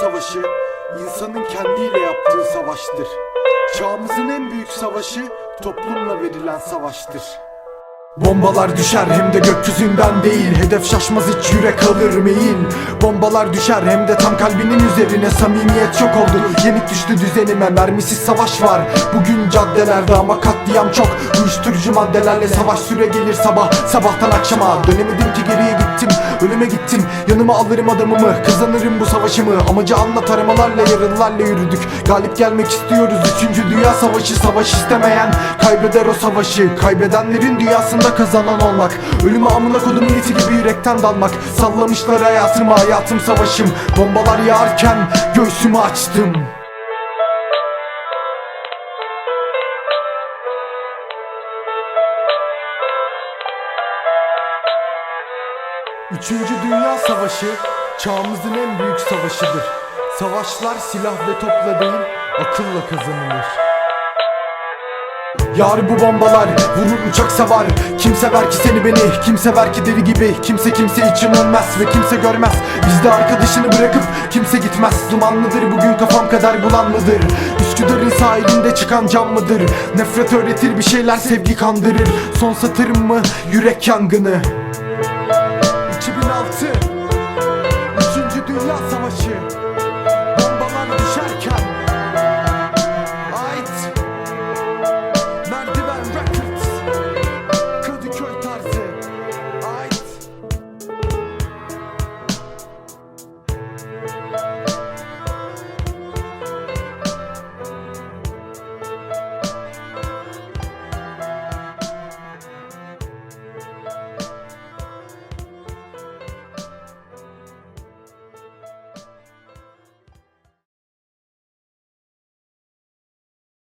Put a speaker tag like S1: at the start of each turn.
S1: savaşı insanın kendiyle yaptığı savaştır. Çağımızın en büyük savaşı toplumla verilen savaştır. Bombalar düşer hem de gökyüzünden değil. Hedef şaşmaz hiç yürek alır meyil. Bombalar düşer hem de tam kalbinin üzerine. Samimiyet çok oldu. Yenik düştü düzenime. Mermisiz savaş var. Bugün caddelerde ama katliam çok. Uyuşturucu maddelerle savaş süre gelir sabah. Sabahtan akşama dönemedim ki geriye Ölüme gittim yanıma alırım adamımı. Kazanırım bu savaşımı. Amacı anlat aramalarla yarınlarla yürüdük. Galip gelmek istiyoruz. Üçüncü dünya savaşı Savaş istemeyen. Kaybeder o savaşı. Kaybedenlerin dünyasında kazanan olmak. Ölüme amına kodum iti gibi yürekten dalmak. Sallamışlar hayatımı hayatım savaşım. Bombalar yağarken göğsümü açtım Üçüncü Dünya Savaşı çağımızın en büyük savaşıdır. Savaşlar silah ve topla değil, akılla kazanılır. Yar bu bombalar vurur uçak savar. Kim sever ki seni beni Kim sever ki deli gibi. Kimse kimse için ölmez ve kimse görmez. Bizde arkadaşını bırakıp kimse gitmez. Dumanlıdır bugün kafam kadar bulanlıdır. Üsküdar'ın sahilinde çıkan cam mıdır? Nefret öğretir bir şeyler sevgi kandırır. Son satırım mı yürek yangını